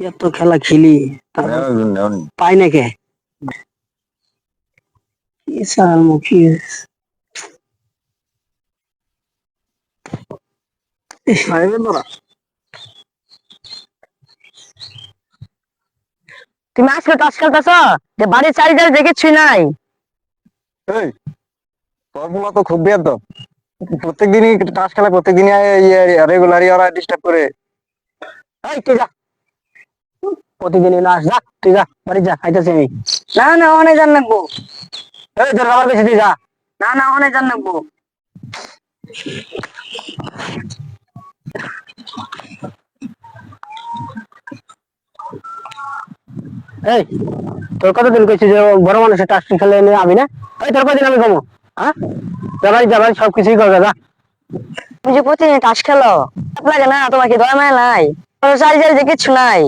এত খেলা খেলি পাই না কে? তুমি আজকে টাস খেলতেছ যে বাড়ির চারিদারে দেখেছি নাই। এই তো খুব বিয়ার তো প্রত্যেক দিনই তাস খেলা প্রত্যেক দিনই রেগুলারই ওরা ডিস্টার্ব করে। এই, তুই যা। প্রতিদিনই নাচ যা, তুই যা, বাড়ি যা আমি। না না, অনেক জান লাগবো। এই, তোর বাবার কাছে তুই যা। না না, অনেক জান লাগবো। এই, তোর কতদিন কইছি যে বড় মানুষের টাস্ট খেলে আমি না? এই, তোর কদিন আমি কমো হ্যাঁ? যাবাই যাবাই সব কিছুই করবে তুমি যে প্রতিদিন টাস খেলো লাগে না? তোমার কি দয়া মায়া নাই? তোমার চারিদারে যে কিছু নাই।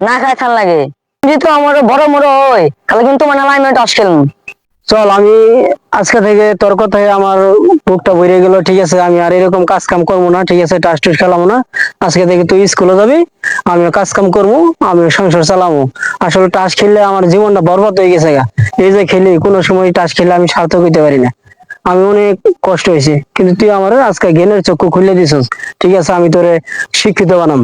না খায় থান লাগে। যদি তো আমার বড় বড় হয় তাহলে কিন্তু মানে আমি টাস খেলব চল আমি আজকে থেকে তোর কথায় আমার বুকটা ভরে গেল ঠিক আছে? আমি আর এরকম কাজ কাম করব না ঠিক আছে? টাস টুস খেলাবো না। আজকে থেকে তুই স্কুলে যাবি আমি কাজ কাম করব আমি সংসার চালাবো। আসলে টাস খেললে আমার জীবনটা বরবাদ হয়ে গেছে গা। এই যে খেলি কোনো সময় টাস খেলে আমি সার্থক হইতে পারি না। আমি অনেক কষ্ট হয়েছে। কিন্তু তুই আমার আজকে জ্ঞানের চক্ষু খুলে দিছিস। ঠিক আছে, আমি তোরে শিক্ষিত বানাম।